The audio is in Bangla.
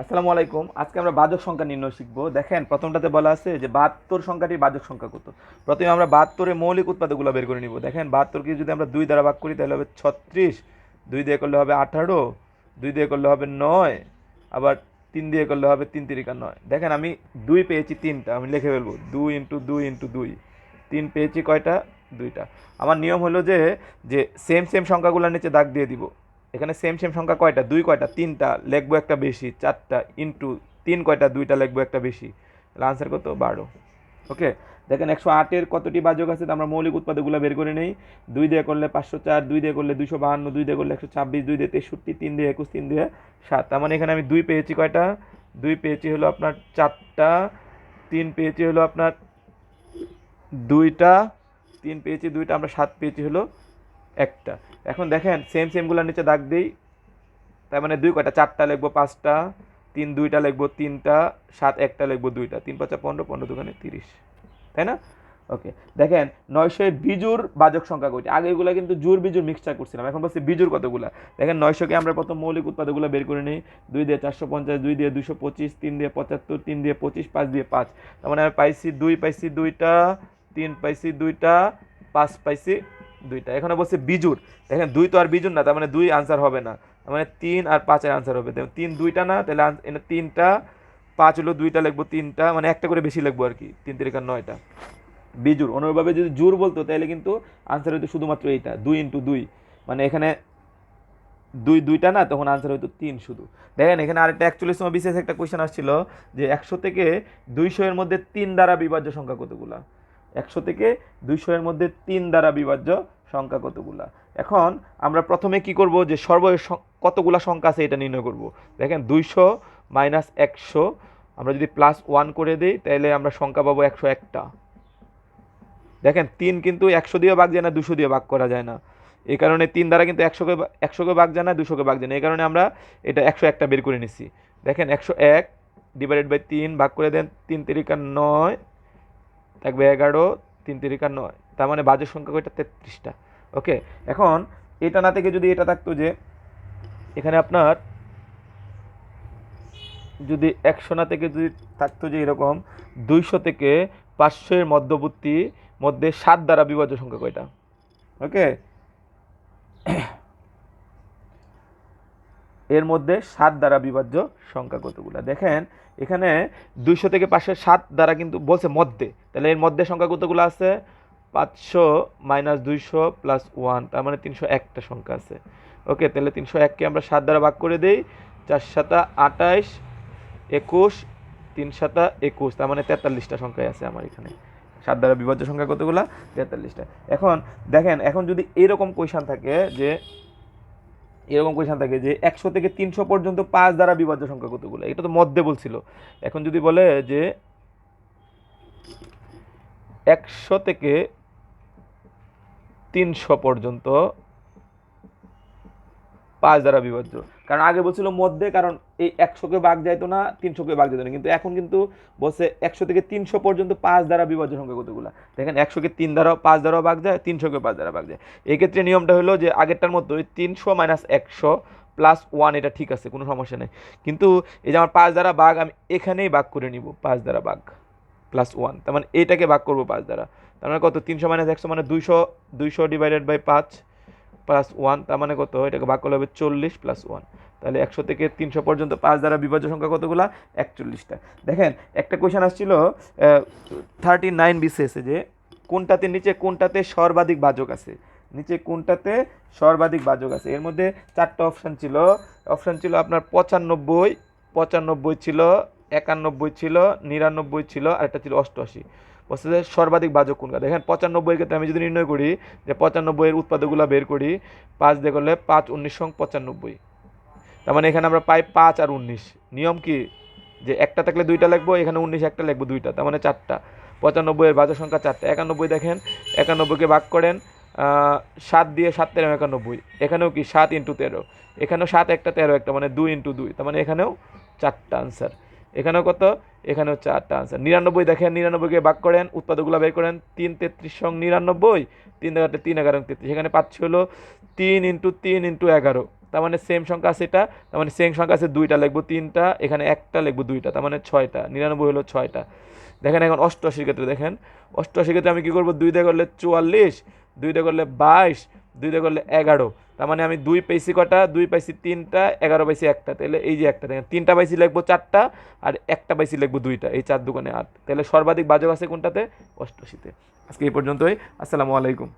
আসসালামু আলাইকুম। আজকে আমরা বাজক সংখ্যা নির্ণয় শিখব। দেখেন, প্রথমটাতে বলা আছে যে বাহাত্তর সংখ্যাটির বাজক সংখ্যা কত? প্রথমে আমরা বাহাত্তরের মৌলিক উৎপাদকগুলো বের করে নিব। দেখেন, বাহাত্তরকে যদি আমরা দুই দ্বারা ভাগ করি, তাহলে হবে ছত্রিশ। দুই দিয়ে করলে হবে আঠারো। দুই দিয়ে করলে হবে নয়। আবার তিন দিয়ে করলে হবে তিন তিরিকা নয়। দেখেন, আমি দুই পেয়েছি তিনটা। আমি লিখে ফেলব। দুই ইন্টু দুই ইন্টু দুই। তিন পেয়েছি কয়টা? দুইটা। আমার নিয়ম হলো যে যে সেম সেম সংখ্যাগুলোর নিচে দাগ দিয়ে দিব। এখানে সেম সেম সংখ্যা কয়টা? দুই কয়টা? তিনটা। লেখবো একটা বেশি। চারটা ইন্টু তিন কয়টা? দুইটা লেখবো একটা বেশি। তাহলে আনসার কত? বারো। ওকে দেখেন একশো আটের কতটি বাজক আছে? তো আমরা মৌলিক উৎপাদকগুলো বের করে নেই। দুই দিয়ে করলে পাঁচশো চার, দুই দিয়ে করলে দুশো বাহান্ন, দুই দিয়ে করলে একশো ছাব্বিশ, দুই দিয়ে তেষট্টি, তিন দিয়ে একুশ, তিন দিয়ে সাত। তার মানে এখানে আমি দুই পেয়েছি কয়টা? দুই পেয়েছি হলো আপনার চারটা। তিন পেয়েছি হলো আপনার দুইটা। তিন পেয়েছি দুইটা, আমরা সাত পেয়েছি হলো একটা। এখন দেখেন সেম সেমগুলোর নিচে দাগ দিই। তার মানে দুই কয়টা? চারটা লিখব পাঁচটা, তিন দুইটা লিখব তিনটা, সাত একটা লিখব দুইটা। তিন পাঁচা পনেরো পনেরো দোকানে তিরিশ। তাই না? ওকে দেখেন নয়শোয় বিজুর বাজক সংখ্যা কয়টি? আগে এগুলো কিন্তু জুর বিজুর মিক্সচার করছিলাম, এখন বলছি বিজুর কতগুলা? দেখেন, নয়শোকে আমরা প্রথম মৌলিক উৎপাদকগুলো বের করে নিই। দুই দিয়ে চারশো পঞ্চাশ, দুই দিয়ে দুশো পঁচিশ, তিন দিয়ে পঁচাত্তর, তিন দিয়ে পঁচিশ, পাঁচ দিয়ে পাঁচ। তার মানে আমি পাইছি দুই, পাইছি দুইটা, তিন পাইছি দুইটা, পাঁচ পাইছি দুইটা। এখানে বলছে বিজুর। দেখেন, দুই তো আর বিজুর না, তার মানে দুই আনসার হবে না। তার মানে তিন আর পাঁচের আনসার হবে। তিন দুইটা না, তাহলে এখানে তিনটা, পাঁচ হলো দুইটা লিখব তিনটা মানে একটা করে বেশি লিখব আর কি, তিন তিরিকা নয়টা। বিজুর, অনুরূপভাবে যদি জুর বলতো, তাহলে কিন্তু আনসার হতো শুধুমাত্র এইটা, দুই ইন্টু দুই। মানে এখানে দুই দুইটা না, তখন আনসার হতো তিন শুধু। দেখেন, এখানে আরেকটা একচল্লিশ সময় বিশেষ একটা কোয়েশ্চেন আসছিল, যে একশো থেকে দুইশো এর মধ্যে তিন দ্বারা বিভাজ্য সংখ্যা কতগুলা? একশো থেকে দুইশো এর মধ্যে তিন দ্বারা বিভাজ্য সংখ্যা কতগুলা? এখন আমরা প্রথমে কি করব যে সর্ব কতগুলা সংখ্যা আছে এটা নির্ণয় করব। দেখেন দুইশো মাইনাস একশো, আমরা যদি প্লাস ওয়ান করে দিই তাহলে আমরা সংখ্যা পাবো একশো একটা। দেখেন তিন কিন্তু একশো দিয়ে ভাগ যায় না, দুশো দিয়ে ভাগ করা যায় না। এই কারণে তিন দ্বারা কিন্তু একশোকে একশোকে ভাগ যায় না দুশোকে ভাগ যায় না। এই কারণে আমরা এটা একশো একটা বের করে নিছি। দেখেন একশো এক ডিভাইডেড বাই তিন ভাগ করে দেন তিন তিরিকা নয় থাকবে এগারো, তিন তিরিকা নয়। তার মানে বাজের সংখ্যা কয়টা? তেত্রিশটা। ওকে? এখন এটা না থেকে যদি এটা থাকতো যে এখানে আপনার যদি একশো না থেকে যদি থাকতো যে এরকম দুইশো থেকে পাঁচশো এর মধ্যবর্তী মধ্যে সাত দ্বারা বিভাজ্য সংখ্যা কয়টা? ওকে? এর মধ্যে সাত দ্বারা বিভাজ্য সংখ্যা কতগুলা? দেখেন, এখানে দুইশো থেকে পাঁচশো সাত দ্বারা কিন্তু বলছে মধ্যে। তাহলে এর মধ্যে সংখ্যা কতগুলো আছে? পাঁচশো মাইনাস দুইশো প্লাস ওয়ান, তার মানে তিনশো একটা সংখ্যা আছে। ওকে, তাহলে তিনশো এককে আমরা সাত দ্বারা ভাগ করে দিই। চার সাতা আটাইশ, একুশ, তিন সাতা একুশ, তার মানে তেতাল্লিশটা সংখ্যায় আছে আমার এখানে। সাত দ্বারা বিভাজ্য সংখ্যা কতগুলা? তেতাল্লিশটা। এখন দেখেন, এখন যদি এরকম কোয়েশন থাকে যে এরকম কোয়েশন থাকে যে একশো থেকে তিনশো পর্যন্ত পাঁচ দ্বারা বিভাজ্য সংখ্যা কতগুলো? এটা তো মধ্যে বলছিল। এখন যদি বলে যে একশো থেকে তিনশো পর্যন্ত পাঁচ দ্বারা বিভাজ্য। কারণ আগে বলছিল মধ্যে, কারণ এই একশোকে বাঘ যাইতো না তিনশোকে বাঘ যেত না। কিন্তু এখন কিন্তু বলছে একশো থেকে তিনশো পর্যন্ত পাঁচ দ্বারা বিভাজ্য সংখ্যা কতগুলো? দেখেন একশোকে তিন দ্বারাও পাঁচ দ্বারাও বাঘ যায় তিনশোকে পাঁচ দ্বারা বাঘ যায়। এক্ষেত্রে নিয়মটা হলো যে, আগেরটার মতো ওই তিনশো মাইনাস একশো প্লাস ওয়ান এটা ঠিক আছে, কোনো সমস্যা নেই। কিন্তু এই যে আমার পাঁচ দ্বারা বাঘ, আমি এখানেই ভাগ করে নিব, পাঁচ দ্বারা বাঘ প্লাস ওয়ান। তার মানে এইটাকে ভাগ করব পাঁচ দ্বারা। তার মানে কত? তিনশো মাইনাস একশো মানে দুইশো দুইশো ডিভাইডেড বাই পাঁচ। প্লাস ওয়ান তার মানে কত? এটাকে ভাগ করলে হবে চল্লিশ প্লাস ওয়ান তাহলে একশো থেকে তিনশো পর্যন্ত পাঁচ দ্বারা বিভাজ্য সংখ্যা কতগুলো? একচল্লিশটা। দেখেন, একটা কোয়েশন আসছিল থার্টি নাইন বিসিএসে যে, কোনটাতে নিচে কোনটাতে সর্বাধিক বাজক আছে? নিচে কোনটাতে সর্বাধিক বাজক আছে? এর মধ্যে চারটা অপশান ছিল। অপশান ছিল আপনার পঁচানব্বই পঁচানব্বই ছিল, একানব্বই ছিল, নিরানব্বই ছিল, আর একটা ছিল অষ্টআশি। বলছে যে সর্বাধিক বাজক কোনটা দেখেন, পঁচানব্বই ক্ষেত্রে আমি যদি নির্ণয় করি যে পঁচানব্বইয়ের উৎপাদকগুলো বের করি, পাঁচ দিয়ে করলে পাঁচ, উনিশ সং পঁচানব্বই। তার মানে এখানে আমরা পাই পাঁচ আর উনিশ। নিয়ম কি? যে একটা থাকলে দুইটা লিখব এখানে উনিশ একটা লিখব দুইটা, তার মানে চারটা। পঁচানব্বইয়ের বাজক সংখ্যা চারটা। একানব্বই দেখেন, একানব্বইকে ভাগ করেন সাত দিয়ে সাত তেরো, একানব্বই। এখানেও কি? সাত ইন্টু তেরো। এখানেও সাত একটা তেরো একটা মানে দুই ইন্টু দুই, তার মানে এখানেও চারটা আনসার। এখানেও কত? এখানেও চারটা আনসার নিরানব্বই দেখেন নিরানব্বইকে ভাগ করেন, উৎপাদকগুলো বের করেন, তিন তেত্রিশ সং নিরানব্বই, তিন এগারোটা তিন এগারো তেত্রিশ। এখানে পাচ্ছি হলো তিন ইন্টু তিন ইন্টু এগারো। তার মানে সেম সংখ্যা আছে এটা, তার মানে সেম সংখ্যা আছে দুইটা, লিখব তিনটা, এখানে একটা লিখব দুইটা, তার মানে ছয়টা, নিরানব্বই হলো ছয়টা। দেখেন এখন অষ্টআশির ক্ষেত্রে দেখেন, অষ্টআশির ক্ষেত্রে আমি কী করব? দুইটা করলে চুয়াল্লিশ দুইটা করলে বাইশ দুইটা করলে এগারো। তার মানে আমি দুই পাইছি কটা দুই পাইছি তিনটা, এগারো পাইছি একটা। তাহলে এই যে একটা তিনটা পাইছি লিখব চারটা আর একটা পাইছি লিখব দুইটা, এই চার দোকানে আট। তাহলে সর্বাধিক বাজক আছে কোনটাতে? অষ্টআশিতে আজকে এই পর্যন্তই। আসসালামু আলাইকুম।